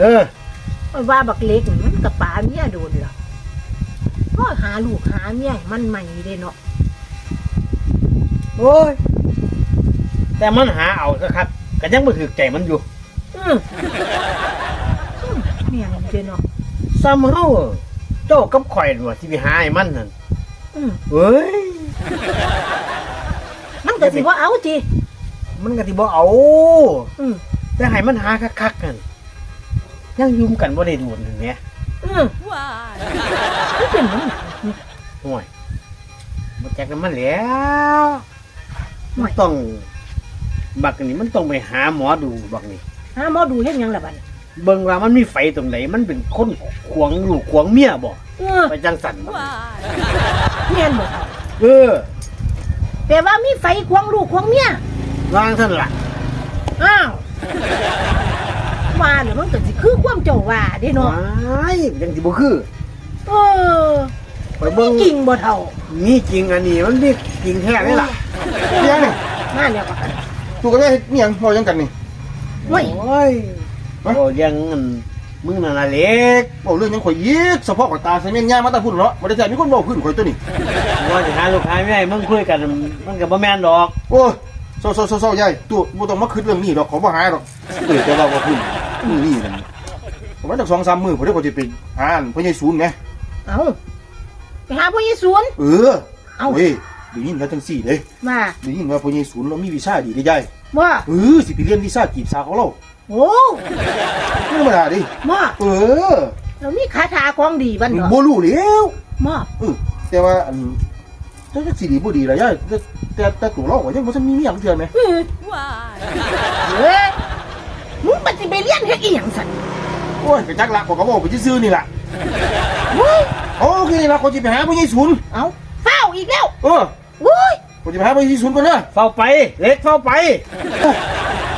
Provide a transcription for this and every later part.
เท่าเออมันว่าบักเล็กนี่มันกับป๋าเมียโดนเหรอก็หาลูกหาเมียให้มันใหม่เลยเนาะโอ้ยแต่มันหาเอาครับก็ยังบ่ถือใจมันอยู่อืมอืมเมียมันเจเนาะซ้ำเฮาเจ้ากับข่อยนั่นว่าสิไปหาให้มันนั่นอืมเอ้ยมันก็สิว่าเอาจีมันก็สิบ่เอาอืมแต่ให้มันหาคักๆกัน ยังยุ่มกันบ่ได้โดนนั่นแหมอืมมันเป็นหยังห่วยบ่จักนำมันแล้วห่มัวนยต้อง บักนี่มันต้องไปหาหมอดูบักนี่หาหมอดูเฮ็ดหยังล่ะบัดนี้เบิ่งว่ามันมีไฟตรงไหนมันเป็นคนขวางลูกขวางเมียบ่เออไปจังสันบ่เมียนบ่เท่าเออแต่ว่ามีไฟควงลูกควงเมีย วางท่านล่ะอ้าว ว่าเนี่ยมันก็สิคือความเจ้าว่าเด้เนาะว้ายยังสิบ่คือเออไปเบิ่งจริงบ่เท่ามีจริงอันนี้มันมีจริงแท้เลยล่ะเมียงนี่มาแล้วก็ตูกับแม่เฮ็ดเมียงพอยังกันนี่เว้ย โอ้ยโอ้ยังอันมึงนั่นน่ะเล็กบอกเรื่องยังข่อยยิกเฉพาะกับตาใส่เมียนย่างมาตาพุ่นเนาะบ่ได้ใจมีคนบอกขึ้นข่อยตัวนี้ว่าสิหาลูกค้าไม่ได้มึงคุยกันมันก็บ่แม่นดอกโอ้ยเศร้าๆๆๆยายตัวบ่ต้องมาคิดเรื่องนี้ดอกขอบ่หายดอกเออแต่ว่าบ่ขึ้น นี่นี่นั่นผมว่าจัก2-3มื้อผมได้ก็สิไปหาอันพ่อใหญ่ศูนย์ไงเอาไปหาพ่อเยซูนเออเอ้า เว้ยได้ยินแล้วจังซี่เด้มาได้ยินว่าพ่อใหญ่ศูนย์เรามีวิชาดีได้ยายว่าเออสิไปเรียนวิชาจีบสาวเขาเราโอ้ไม่ธรรมดาดิมาเออเรามีคาถาของดีบันเนาะบ่รู้แล้วมาเออแต่ว่าอันจักสิดีบ่ดีล่ะยายแต่แต่แต่ตัวเราก็ยังบ่ทันมีเมียจักเทื่อแหมเออเฮ้ย มึงปฏิไปเรียนเฮ็ดอีหยังสันโอ้ยไปจักละขอยก็บอกไปซื่อๆนี่ล่ะเฮ้ยโอเคนี่ล่ะขอยสิไปหาพ่อใหญ่ศูนย์เอาเฝ้าอีกแล้วเออเว้ยขอยสิไปหาพ่อใหญ่ศูนย์ก่อนนะเฝ้าไป เล็กเฝ้าไป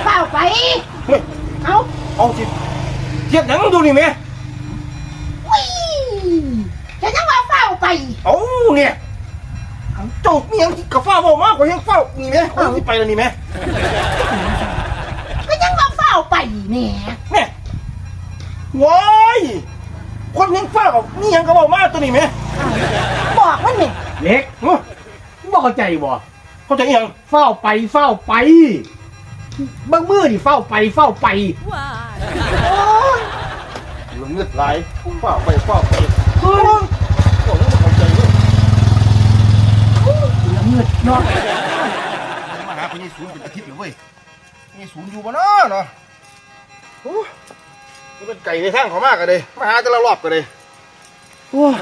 เฝ้าไป เฮ้ยเอาเอาสิเทียบหยังดูนี่แม่วิ่งจะยังว่าเฝ้าไป เอาเนี่ยเอาเจ้ามีหยังกับฟ้าเว้ามากกว่ายังเฝ้านี่แม่เอาสิไปแล้วนี่แม่ก็ยังว่า เฝ้าไปแหน่แม่ว้ายคนยังเฝ้ากับมีหยังก็เว้ามากตัวนี้แม่เอาบอกมันเนี่ยเล็กเอ้อบ่เข้าใจบ่เข้าใจอีหยังเฝ้าไปเฝ้าไปบางมือนี่เฝ้าไปเฝ้าไป โอ้ยลงเลือดไหลเฝ้าไปเฝ้าไปเฮ้ยโอ้ยเข้าใจเลยละเมิดเนาะ มาหาพญายศูนย์เป็นอาทิตย์เลยเว้ยพญายศูนย์อยู่บ่เนาะเนาะ โอ้ยมันเป็นไก่ในทางเขามากกันเลยมาหาแต่ละรอบกันเลยโอ้ย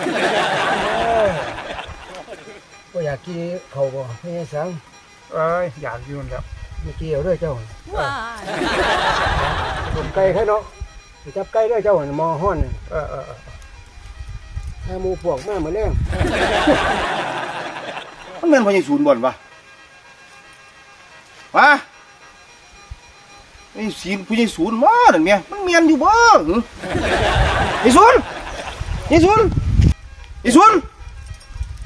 ก็อยากกินเขาวบ่ไม่ใช่สังเอ้ยอยากอยู่นั่นแหล้วไม่เกี่ยวด้วยเจ้าผมไก่แค่เนาะไปจับไก่ด้วยเจ้าหมอห้อนน่ะเออเออเออถ้าหมูพวกแม่มาแรงมันแม่นพญายศูนย์บ่นปะวะ ไอ้ศีลพญายศูนย์มาหนึ่งเมียมันเมียนอยู่บ่หึไอ้ศูนย์ไอ้ศูนย์ไอ้ศูนย์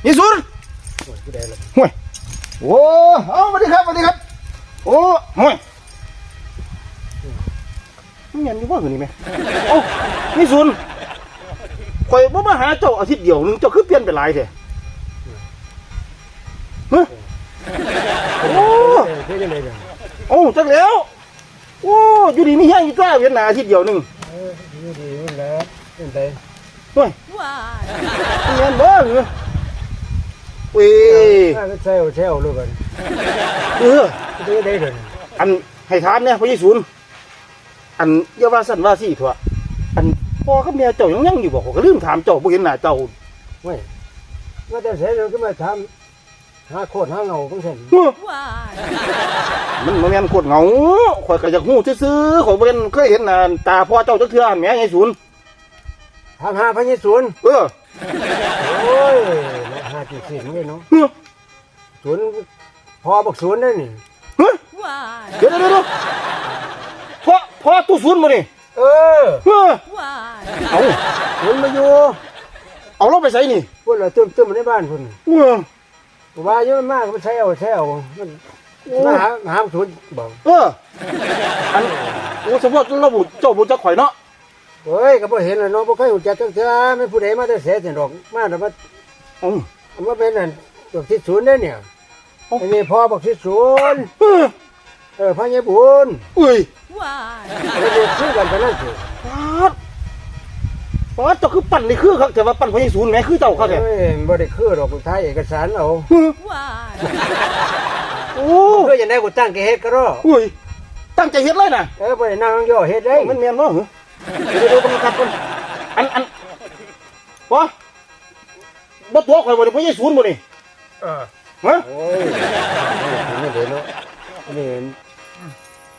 ไอ้ศูนย์โอ้ยผู้ใดล่ะห่วยโอ้เอาสวัสดีครับสวัสดีครับ โอ้ห่วยมันเมียนอยู่บ่คือนี่แม่โอ้ไอ้ศูนย์ข่อยบ่มาหาเจ้าอาทิตย์เดียวหนึงเจ้าคือเปลี่ยนไปหลายแท้ฮะโอ้เอ้ยเฮ็ดจังได๋เด้อโอ้จักแล้ว โอ้อยู่ดีมีแห้งอยู่กล้าเวียนหนาอาทิตย์เดียวหนึงเอออยู่ดีนั่นแหละเป็นไดเฮ้ยเงินเบ้อเหรอเว้ยถ้าก็แซวแซวลูกกันเออเฮ็ดได้เด้ออันให้ถามเนี่ยพ่อยี่ศูนย์อันอย่าว่าสั่นว่าสี่ถั่วอันพ่อกับแม่เจ้ายังยังอยู่บอกก็ลืมถามเจ้าบ่เห็นหน้าเจ้าเว้ยว่าแต่เสยเราก็มาทำ หาโคตรหาเงาจังซั่นเฮ้อมันบ่แม่นโคตรเหงาข่อยก็อยากฮู้ซื่อๆข่อยบ่เห็นเคยเห็นหน้าตาพ่อเจ้าจักเทื่อแหม่ยายศูนย์ถามหาพญศูนย์เออโอ้ยมาหาที่สินเลยเนาะเฮ้อศูนย์พอบักศูนย์นั่นนี่เฮ้ยเดี๋ยวเดี๋ยวเดี๋ยวพ่อพ่อตู้ศูนย์บ่นี่เออเฮ้อเอาศูนย์มาอยู่เอาเราไปใส่นี่พวกเราตึมตึมในบ้านพุ่นเออ ว่าเยอะมากมันใช้เอาใช้เอามันมาหาหาศูนย์บอกเอออันโอ้สมมติเราบุเจ้าบุจักข่อยเนาะเฮ้ยก็บ่เห็นแล้วเนาะบ่เคยรู้จักจังเทื่อไม่ผู้ใดมาแต่เสียสิดอกมาแต่ว่าอืมอันว่าเป็นนั่นบักที่ศูนย์เด้อเนี่ยเอ้าอันนี้พ่อบักที่ศูนย์เออเออพ่อใหญ่บุญอุ้ยเรียกชื่อกันไปนั่นสิ ป๊าดป๊าดเจ้าคือปั่นนี่คือครับแต่ว่าปั่นพญศูนย์แหมคือเจ้าครับแท้เอ้ยบ่ได้คือดอกกูถ่ายเอกสารเอาโอ้เพื่อจะได้กูตั้งแกเฮ็ดก็รออุ้ยตั้งใจเฮ็ดเลยนะเออบ่ได้นั่งย่อเฮ็ดได้มันแม่นบ่เหรอเดี๋ยวเดี๋ยวต้องกลับก่อนอันอันวะบ่ตัวข่อยบ่ได้พญศูนย์บ่นี่เออฮะ โอ้ยนี่เด้เนาะนี่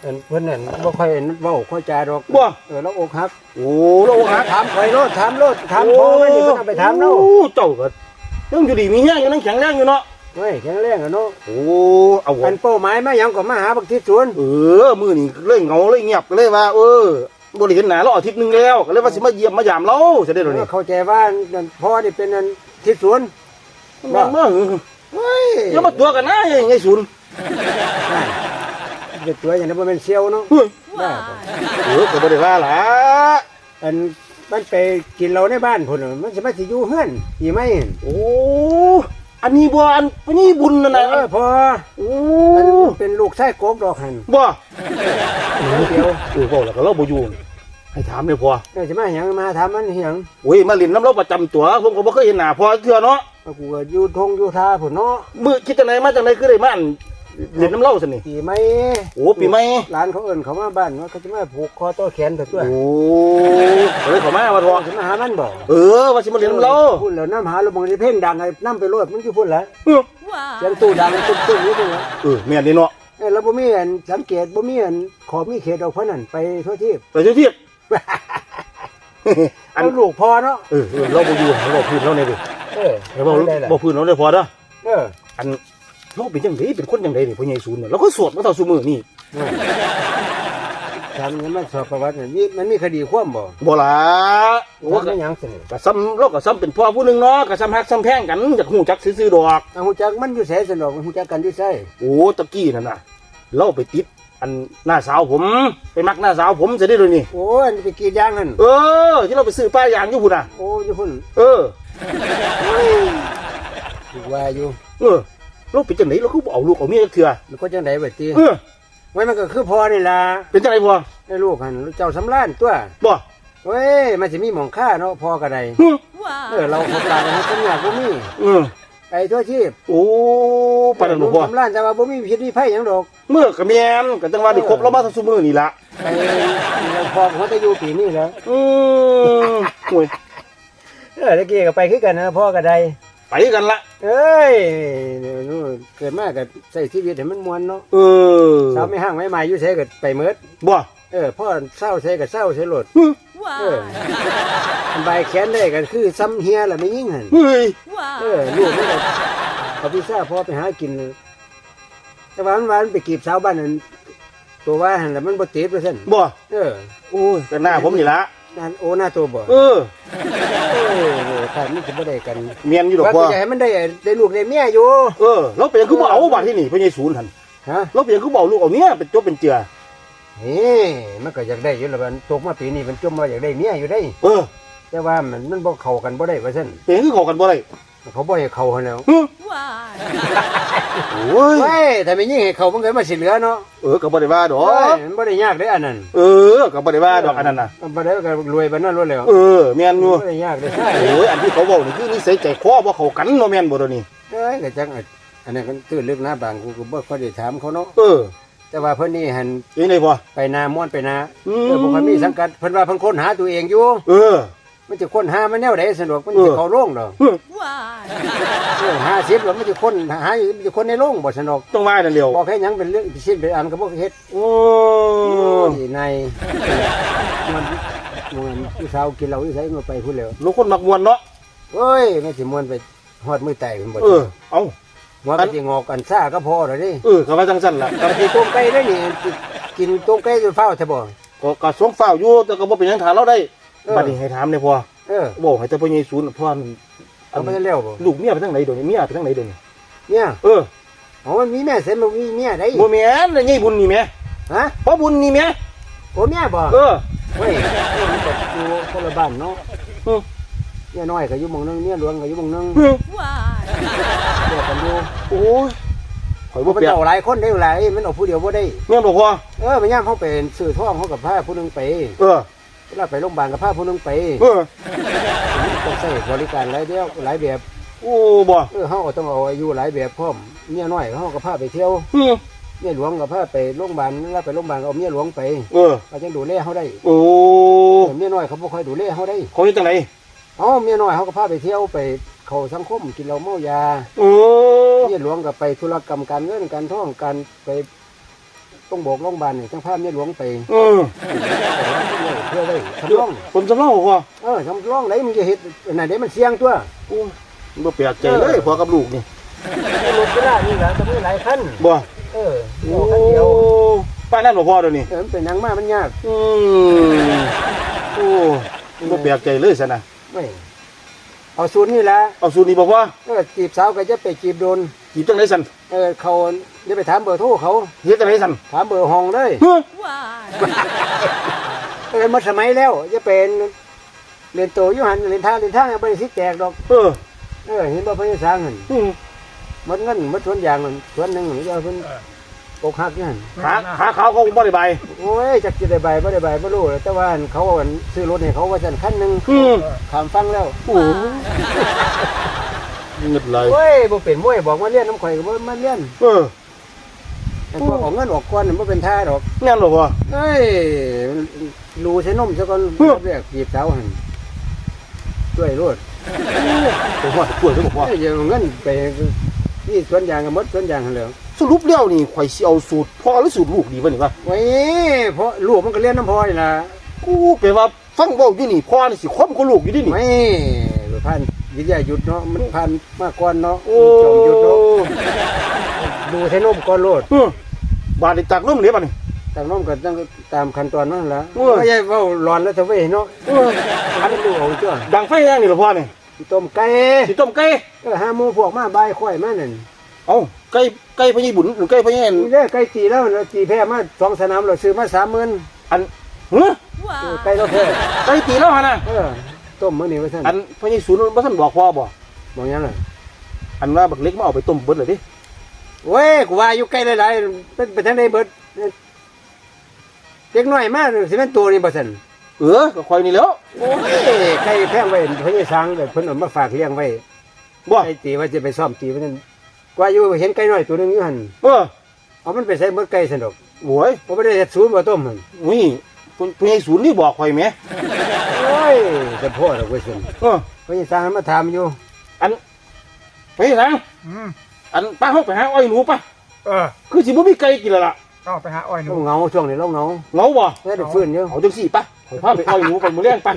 อันเพิ่นนั่นบ่ค่อยเว้าค่อยจาดอกบ่ เออแล้วอกหักโอ้เราหาถามข่อยโลดถามโลดถามพ่อมันนี่เพิ่นเอาไปถามเราโอ้เจ้าก็ยังอยู่ดีมีแห้งอยู่นั่งแข็งแรงอยู่เนาะเฮ้ยแข็งแรงอะเนาะโอ้เอาอันเป้าหมายมาหยังก็มาหาบักที่สวนเออมือนี่เลยเหงาเลยเงียบก็เลยว่า เออบริเห็นหนาเราอาทิตย์หนึงแล้วก็เลยว่าสิมาเยี่ยมมายามเราจะได้หรอนี่เข้าใจว่านั่นพ่อนี่เป็นอันที่สวนแม่นบ่เฮ้ยอย่ามาตัวกันนะไงศูนย์ เด็กตัวอย่างนั้นบ่แม่นเซียวเนาะเฮ้ยบ้าบ่เออก็บ่ได้ว่าล่ะอันมันไปกินเหล้าในบ้านพุ่นน่ะมันสิมาสิอยู่เฮือนอีไหมโอ้ อันนี้บ่อันอันนี้บุญนั่นเอน่ะอพอโอ้มันเป็นลูกชายโกบดอกหันบ่เดียวเออบ่แล้วก็เราบ่อยู่ให้ถามเลยพอเออสิมาหยังมาถามมันหยังโอ้ยมาเล่นน้ำเราประจำตัวผมก็บ่เคยเห็นหน้าพอเทื่อเนาะเอากูก็อยู่ทงอยู่ทาพุ่นเนาะมือคิดจังไดมาจังไดคือได้มาอัน เล่นน้ำเล่าซั่นนี่ปีไหมโอ้ปีใหม่หลานเขาเอิ้นเขามาบ้านว่าเขาจะมาผูกคอต่อแขนตัวตัวโอ้เอ้ยเขอมาว่าทอสิมาหามันบ่เออว่าสิมาเล่นน้ำเล่าพูดแล้วน้ำหาลมบางทีเพ่งดังไอ้น้ำไปโลดมันคือพูดแล้วเออเสียงตู้ดังตุ้มตุ้มนี่ตัวเออแม่นนี่เนาะเอ้ยแล้วบ่มีอันสังเกตบ่มีอันขอมีเขตเอาเพราะนั่นไปทั่วที่ไปเที่ยวอันเอาลูกพอเนาะเออเออเราบ่อยู่เราบ่พื้นเราเนี่ยดิเออเราบ่ได้ล่ะบ่พื้นเราได้พอเด้อเอออัน เราเป็นจังไดเป็นคนจังไดนี่พ่อใหญ่ศูนย์เนี่ยเราก็สวดมาเท่าซุมื้อนี่ทำเงินมันสอบประวัติเนี่ยมีมันมีคดีความบ่บ่ล่ะโอ้ว่าก็ไม่ยังสิก็ซ้ำเราก็ซ้ำเป็นพ่อผู้หนึงเนาะก็ซ้ำฮักซ้ำแพงกันจากฮู้จักซื่อๆดอก เอาหูจักมันอยู่แสนสนอกหูจักกันอยู่ไสโอ้ตะกี้นั่นน่ะเราไปติด อันหน้าสาวผม ไปมักหน้าสาวผมจะได้เลยนี่ โอ้ยอันไปกรีดยางหั่นเออ ที่เราไปซื้อป้ายยางอยู่พุ่นน่ะ โอ้อยู่พุ่นเออถูกว่าอยู่ เออ เราเป็นจังไหนเราคือบ่เอาลูกเอาเมียจักเถื่อมันก็จังได๋บัดนี้เออไว้มันก็คือพอนี่ล่ะเป็นจังไหนพ่อไอ้ลูกหั่นเจ้าสำรานตัวบ่เว้ยมันสิมีหม่องค่าเนาะพอก็ได้ฮึเออเราเขาปลากันให้สัญญาบ่มีเออไปทั่วชีพโอ้ปานนั้นบ่พ่อสำรานแต่ว่าบ่มีพิษมีภัยหยังดอกเมื่อกะแม่นก็จังว่าได้ครบเรามาทั้งซุมื้อนี่ล่ะไปเราพอเขาจะอยู่ปีนี้แล้วอืมโอ้ยเออตะกี้ก็ไปคือกันนะพ่อก็ได้ไป กันละเอ้ยนู่นเกิดมาก็ใส่ชีวิตให้มันม่วนเนาะเออสาวไม่ห่างไม่มาอยู่ใส่ก็ไปเมิดบ่เออพ่อเศร้าใส่ก็เศร้าใส่โลดฮึเออสบายแขนได้ก็คือซ้ำเฮียล่ะไม่ยิ่งหั่นเฮ้ยเออลูกมันก็เอาพิซซ่าพ่อไปหากินเลยแต่ว่ามันว่ามันไปกีบสาวบ้านนั้นตัวว่าหั่นแล้วมันบ่ติดว่าซั่นบ่เออโอ้ยแต่หน้าผมนี่ละนั่นโอหน้าตัวบ่เออ เออถ้ามันสิบ่ได้กันเมียนอยู่ดอกว่าพ่อก็อยากให้มันได้ได้ลูกได้เมียอยู่ เออเราเป็นคือบ่เอาบัดที่นี่พ่อใหญ่ศูนย์หั่นฮะ เราเป็นคือบ่เอาลูกเอาเมียเป็นจบเป็นเจือนี่มันก็อยากได้อยู่แล้วมันตกมาปีนี้มันจมมาอยากได้เมียอยู่ได้ เออแต่ว่ามันมันบ่เข้ากันบ่ได้ว่าซั่นเป็นคือเข้ากันบ่ได้ เขาบ่ให้เข้าหั่นแล้วฮึโอ้ยเว้ยถ้าไม่ยิ่งให้เข้ามันก็มาสิเหลือเนาะเออก็บ่ได้ว่าดอก โอ้ยมันบ่ได้ยากเด้อันนั้นเออก็บ่ได้ว่าดอกอันนั้นน่ะ มันบ่ได้ก็รวยปานนั้นรวยแล้วเออแม่นอยู่ บ่ได้ยากเด้ใช่โอ้ยอันที่เขาเว้านี่คือนิสัยใจคอบ่เข้ากันเนาะแม่นบ่เดี๋ยวนี้เอ้ยก็จังอันนั้นก็ตื่นลึกนะบางกูก็บ่ค่อยได้ถามเขาเนาะเออแต่ว่าเพิ่นนี่หัน ยังไงพ่อ ไปนาม่วนไปนาอืม เออบ่ค่อยมีสังกัดเพิ่นว่าเพิ่นค้นหาตัวเองอยู่ เออ มันจะค้นหามันแนวใดสะดวกมันเอจะอเข้าโรงดอกฮึเออ50แล้วมันจะค้นหาอยู่มันจะค้นในโรงบ่สนุกต้องว่านั่นเดียวบอกให้หยังเป็นเรื่องพิเศษเป็นอันก็บ่เฮ็ดโอ้ที่ในมันมันผู้สาวกินเหล้าอยู่ไสมันไปพุ่นแล้วลูกคนมักมวนเนาะเอ้ยมันสิม่วนไปฮอดมือไตเพิ่นบ่เออเอาหัวก็สิงอกกันซ่าก็พอแล้วดิเออก็ว่าจังซั่นล่ะกับสิต้มไก่ได้นี่สิกินต้มไก่จนเฝ้าซะบ่ก็ก็สวงฝ้าวอยู่แต่ก็บ่เป็นหยังถามเราได้ เออ บัดนี้ให้ถามเนี่ยพ่อเออบอกให้แต่พ่อใหญ่ศูนย์พ่อมันอัเอานไปแล้วบ่ลูกเมียไปทางไหนเดี๋ยวนี้เมียไปทางไหนเดี๋ยวนี้เนี่ยเอออ๋อมันมีแม่เสร็จมันมีเมียได้บ่แม่นแล้วยายบุญนี่แม่ฮะพ่อบุญนี่แม่โอ้เมียบ่เออ เฮ้ยมันก็อยู่คนละบ้านเนาะอืมเมียน้อยก็อยู่หม่องนึงเมียหลวงก็อยู่หม่องนึงอืมเดียวกันอยู่โอ้ยข่อยบ่บ่เป็นเปียกเจ้าหลายคนได้หลายมันเอาผู้เดียวบ่ได้ แม่นบ่พ่อเออมันย่ามเขาเป็นซื้อท่องเขากับผ้าผู้หนึงไป เออ เวลาไปโรงพยาบาลกับผ้าผู้หนึงไปเออต้องใช้บริการหลายเดียวหลายแบบโอ้บ่เออเขาก็ต้องเอาอายุหลายแบบพร้อมเมียน้อยเขาก็พาไปเที่ยวอืมเมียหลวงกับพาไปโรงพยาบาลแล้วไปโรงพยาบาลก็เอาเมียหลวงไปเออเขาจังดูแลเขาได้ โอ้เออเมียน้อยเขาบ่ค่อยดูแลเขาได้เขาเฮ็ดจังไดเอ๋อเมียน้อยเขาก็พาไปเที่ยวไปเข้าสังคมกินเหล้าเมายาโอ้เมียหลวงก็ไปธุรกรรมการเงินการท่องการไป ต้องบอกโรงพยาบาลนี่ทั้งพาเมียหลวงไปเออเพื่อได้ทำรองคนสำเนาบ่พ่อเออทำรองไหนมันจะเฮ็ดอันไหนเด้มันเสี่ยงตัวโอ้ยบ่แปลกใจเลยพ่อกับลูกนี่รถเวลานี่แหละจะมีหลายคันบ่เออโอ้โอ้คันเดียวป้านนั่นบ่พ่อเดี๋ยวนี้เออมันเป็นหยังมามันยากอืมโอ้บ่แปลกใจเลยซะนะไม่เอาสูตรนี่แหละเอาสูตรนี้บ่พ่อเออจีบสาวก็จะไปจีบโดน จีบจังไดสั่นเออเขาเดี๋ยวไปถามเบอร์โทรเขาเฮ็ดจังไดสั่นถามเบอร์ห้องเลยเฮ้อเออหมาสมัยแล้วจะเป็นเรียนโตอยู่หันเรียนทางเรียนทางไม่ได้สิแตกดอกเออเออเห็นบ่พญาสางหันอืมหมดเงินหมดสวนยางนั่นสวนหนึงหรือว่าเพิ่นปกหักอยู่หั่นขาขาขาวเขาบ่ได้ใบโอ้ยจักสิได้ใบบ่ได้ใบบ่รู้แต่ว่าอั่นเขาเอาอั่นซื้อรถให้เขาว่าจันคันหนึงอืมข้ามฟังแล้วโอ้ เงิดไหลโอ้ยบ่เป็นมวยบอกมาเรียนน้ำข่อยก็บ่มาเรียนเออแต่พวกเอาเงินออกก่อนนี่บ่เป็นท่าดอกแน่นบ่พ่อเอ้ยรูใช้นมซะก่อนเฮ้ยเรียกจีบสาวหั่นด้วยรถผมว่าป่วยเด้อบ่พ่อเอ้ยอย่าเอาเงินไปนี่สวนยางก็หมดสวนยางหั่นแหล้วสรุปแล้วนี่ข่อยสิเอาสูตรพ่อหรือสูตรลูกดีวะนี่วะไว้เพราะลูกมันก็เรียนน้ำพอนี่ล่ะกูแปลว่าฟังเว้าอยู่นี่พ่อนี่สิคมกับลูกอยู่ดินี่ไม่ผ่าน วิทยาหยุดเนาะมันผ่านมาก่อนเนาะโอ้จอมหยุดเนาะดูใช้นมก่อนโลดเออบาดนี้จากนมเหลวบัดนี้ ตามน้องก็ต้องตามขั้นตอนนั่นแหละโอ้ย ไม่ใช่เว่าร้อนแล้วเถอะเว้ยเนาะเอออันนี้ดูเอาจ้ะดังไฟแรงนี่ล่ะพ่อนี่ต้มไก่สิต้มไก่เออห้าโมงพวกมาบายค่อยมานั่นเอ้าไก่ไก่พญบุญหรือไก่พญอันนี่เด้อไก่ตีแล้วเราตีแพ้มาสองสนามเราซื้อมาสามหมื่นอันเฮ้อเออไก่เราแพ้ไก่ตีแล้วหั่นน่ะเออ ต้มมื้อนี้ไว้ท่านอันพญศูนย์บ่ทันบอกพ่อบ่บอกยังไงอันว่าบักเล็กมาเอาไปต้มเบิดเลยดิเว้ยกูว่าอยู่ไก่หลายๆเป็นไปทางใดเบิดเด็กน้อยมากสิเป็นตัวนี่บ่ซั่นเออก็คอยนี่แหล้วโอ้ยไก่แพงไว้เพิ่นจะสร้างเด้อเพิ่นเอามาฝากเลี้ยงไว้บ่ไก่ตีว่าจะไปซ่อมตีว่าซั่นกว่าอยู่เห็นไก่น้อยตัวหนึงอยู่หั่นเออเอามันไปใส่เบิดไก่ซั่นดอกโว้ยบ่ได้เฮ็ดศูนย์บ่ต้มหั่นนี่พญศูนย์นี่บอกคอยแหมโอ้ ยแต่พ่อดอกเว้ยซั่นเออเพิ่นสิสร้างมาถามอยู่ อันไปทางอันป้าเฮาไปหาอ้อยหนูป่ะเออคือสิบ่มีไก่กินแล้วล่ะเอาไปหาอ้อยหนูเราเหงาช่วงนี้เราเหงาเหงาบ่แค่ได้ฟื้นอยู่เอาจังสี่ป่ะขอพาไปอ้อยหนูไปมื้อแรงป่ะ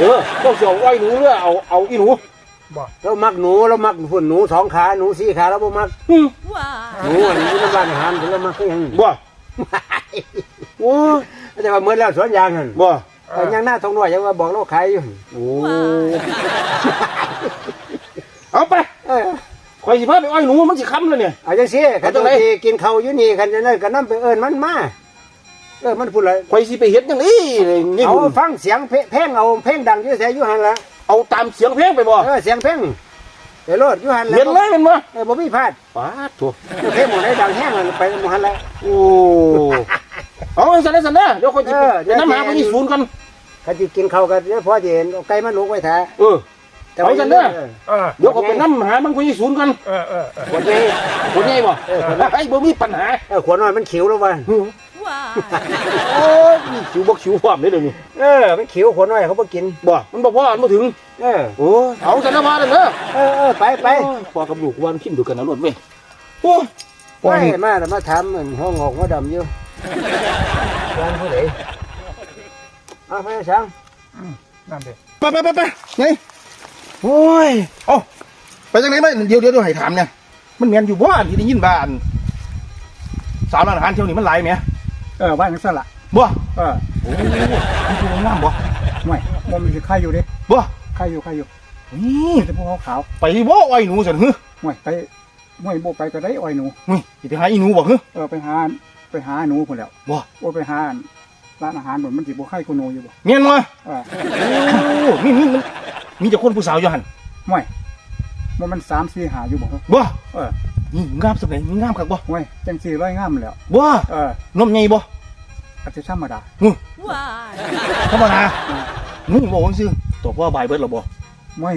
เออต้องสิเอาอ้อยหนูหรือเอาเอาอีหนูเรามักหนูเรามักฝุ่นหนูสองขาหนูสี่ขาเราบ่มักอืมหนูอันนี้อยู่ในบ้านอาหารเรามักคือหยังบ่โอ้ยแต่ว่าเหมือนแล้วสวนยางหั่นบ่ แต่ยังหน้าทองน้อยยังว่าบอกเราขายอยู่หั่นโอ้เอาไปเออข่อยสิพาไปอ้อยหนูมันสิค้ำแล้วเนี่ย เอาจังซี่คันเอาจัจังงไหนสิกินข้าวอยู่นี่คันจังนั้นก็นำไปเอิ้นมันมาเออมันพูดอะไรข่อยสิไปเฮ็ดจังนี้นี่เอาบุญฟังเสียงเพเพลงเอาเพลงดังอยู่แสอยู่หั่นละเอาตามเสียงเพลงไปบ่เออเสียงเพลงไปโลดอยู่หั่นละเห็นเลยแมันบ่เออบ่มีพลาดป้าดโถั่วเพลงหมดได้ดังแห้งเลยไปหมดหั่นละโอ้ เอาสันนะสันนะเดี๋ยวข่อยสิเออเดี๋เดี๋ยยววน้ำหาไปที่ศูนย์กัน คันสิกินข้าวก็เดี๋ยวพอสิเห็นเอาไก่มาหนุกไว้ท่าเออเอาจังเด้อเออเดี๋ยวก็ไปน้ำหามันไปที่ศูนย์กันเออเออเออขวดใหญ่คนใหญ่บ่เออคนใหญ่ไอ้บ่มีปัญหาเออขวดน้อยมันขิวแล้วว่ะโอ้ยมีคิวบ่คิวพร้อมเด้อเดี๋ยวนี้เออมันขิวขวดน้อยเขาบ่กิน บ่ มันบ่พอมันบ่ถึง เออโอ้ยเอาสันนะพาเด้อเด้อเออเออไปไปโอ้ยพอกับลูกวันคิดดูกันนะรถเว้ยโอ้ยไปมาแล้วมาถามมันห้องงอกหัวดำอยู่ร้านผู้ใด เอาไปช่างนั่นเด็ไปไปไปไปไงโอ้ยเอ้าไปจังไหนมาเดี๋ยวเดี๋ยวเดี๋ยวให้ถามเนี่ยมันแม่นอยู่บ่อันที่ได้ยินบ้านสาวร้านอาหารเที่ยวนี้มันหลายไหมเออบ้านนักสละบ่เออโอ้มันคืองามบ่ไม่มันมีใครอยู่ดิบ่ใครอยู่ใครอยู่นี่มีแต่พวกขาวไปบ่อ้อยหนูสันฮึๆไม่ไปห้วยบ่ไปก็ได้อ้อยหนูหุ้ยสิไปหาอีหนูบ่ฮึเออไปหาไปหาหนูพุ่นแล้วบ่โอ้ไปหา ร้านอาหารบ่มันสิบ่ใครกูหนูอยู่บ่เมียนบ่เออโอ้มีมีมันมีแต่คนผู้สาวอยู่หั่นห้วยบ่มัน3 4หาอยู่บ่บ่เออนี่งามสักไหนมีงามคักบ่ห้วยจังสี่ร้อยงามแล้วบ่เออนมใหญ่บ่อาจจะธรรมดาธรรมดามึงบอกซื่อตัวพ่อใบายเบิดแล้วบ่ห้วย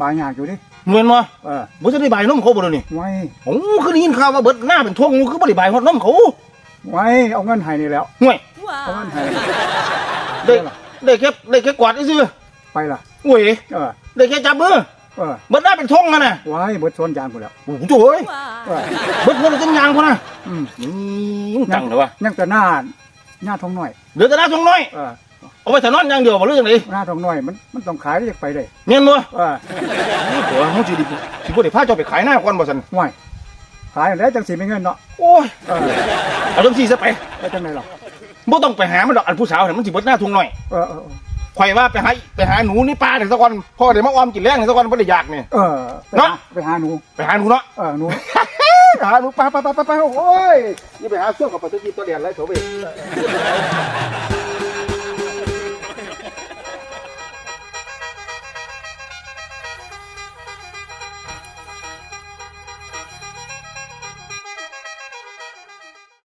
บายยากอยู่ดิเมียนบ่เออบ่จะได้ใบายนมเขาบ่เดี๋ยวนี้ห้วยโอ้คือได้ยินข่าวว่าเบิดหน้าเป็นทวงอยู่คือบ่ได้ใบายฮอดนมเขาห้วยเอาเงินให้นี่แล้วห่วย เอาเงินให้ได้ได้แค่ได้แค่กวาดซื่อไปล่ะโอ้ยเออได้แค่จับมือเออเบิดหน้าเป็นทงกันน่ะไว้เบิดโซนยางพุ่นแล้วโอ้โหโจ้ยเออเบิดคนละจังยางพุ่นน่ะอืมอืมจังเลยวะยังแต่หน้าหน้าทองน้อยเดี๋ยวจะได้ทงน้อยเออเอาไปถนอนอย่างเดียวบ่หรือจังไดหน้าทองน้อยมันมันต้องขายได้ไปได้เมียนบ่เออโอ้ยมึงสิดิสิบ่ได้พาเจ้าไปขายหน้าก่อนบ่ซั่นห่วยขายแล้วจังสิมีเงินเนาะโอ้ยเออเอาจังซี่ซะไปแล้วจังไดหรอ บ่ต้องไปหามันดอกอันผู้สาวน่ะมันสิเบิดหน้าทงน้อยเออเออเออข่อยว่าไปหาไปหาหนูในป่านี่ซะก่อนพ่อได้มาออมกินแรงนี่ซะก่อนบ่ได้อยากนี่เออไปเนาะหาไปหาหนู ไปหาหนูเนาะ เออหนู ไปหาหนูไปไปไปไปไปโอ้ยนี่ไปหาช่วงกับปฏิทินตัวเดียนไรโถเว้ย